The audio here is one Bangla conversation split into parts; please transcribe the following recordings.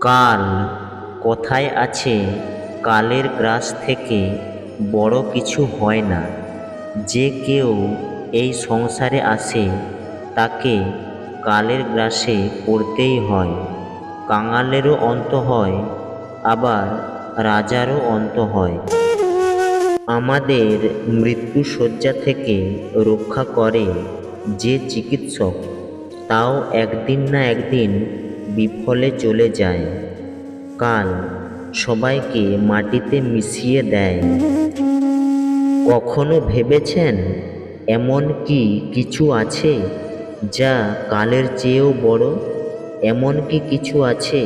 কাল কথায় আছে, কালের গ্রাস থেকে বড় কিছু হয় না। যে কেউ এই সংসারে আসে, তাকে কালের গ্রাসে পড়তেই হয়। কাঙালেরও অন্ত হয়, আবার রাজারও অন্ত হয়। আমাদের মৃত্যু শয্যা থেকে রক্ষা করে যে চিকিৎসক, তাও একদিন না একদিন বিফলে চলে যায়। কাল সবাইকে মাটিতে মিশিয়ে দেয়। কখনো ভেবেছেন এমন কি কিছু আছে যা কালের চেয়েও বড়? এমন কি কিছু আছে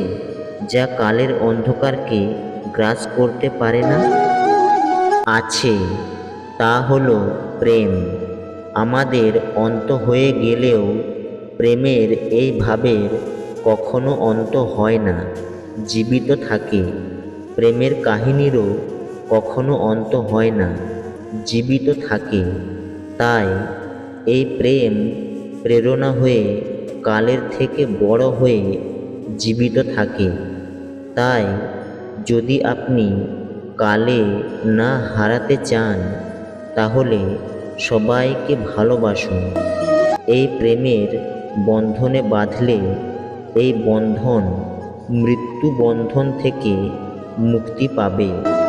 যা কালের অন্ধকারকে গ্রাস করতে পারে না? আছে, তা হলো প্রেম। আমাদের অন্ত হয়ে গেলেও প্রেমের এই ভাবের কখনো অন্ত হয় না, জীবিত থাকে। প্রেমের কাহিনীরও কখনো অন্ত হয় না, জীবিত থাকে। তাই এই প্রেম প্রেরণা হয়ে কালের থেকে বড় হয়ে জীবিত থাকে। তাই যদি আপনি কালে না হারাতে চান, তাহলে সবাইকে ভালোবাসুন। এই প্রেমের বন্ধনে বাঁধলে এই বন্ধন মৃত্যু বন্ধন থেকে মুক্তি পাবে।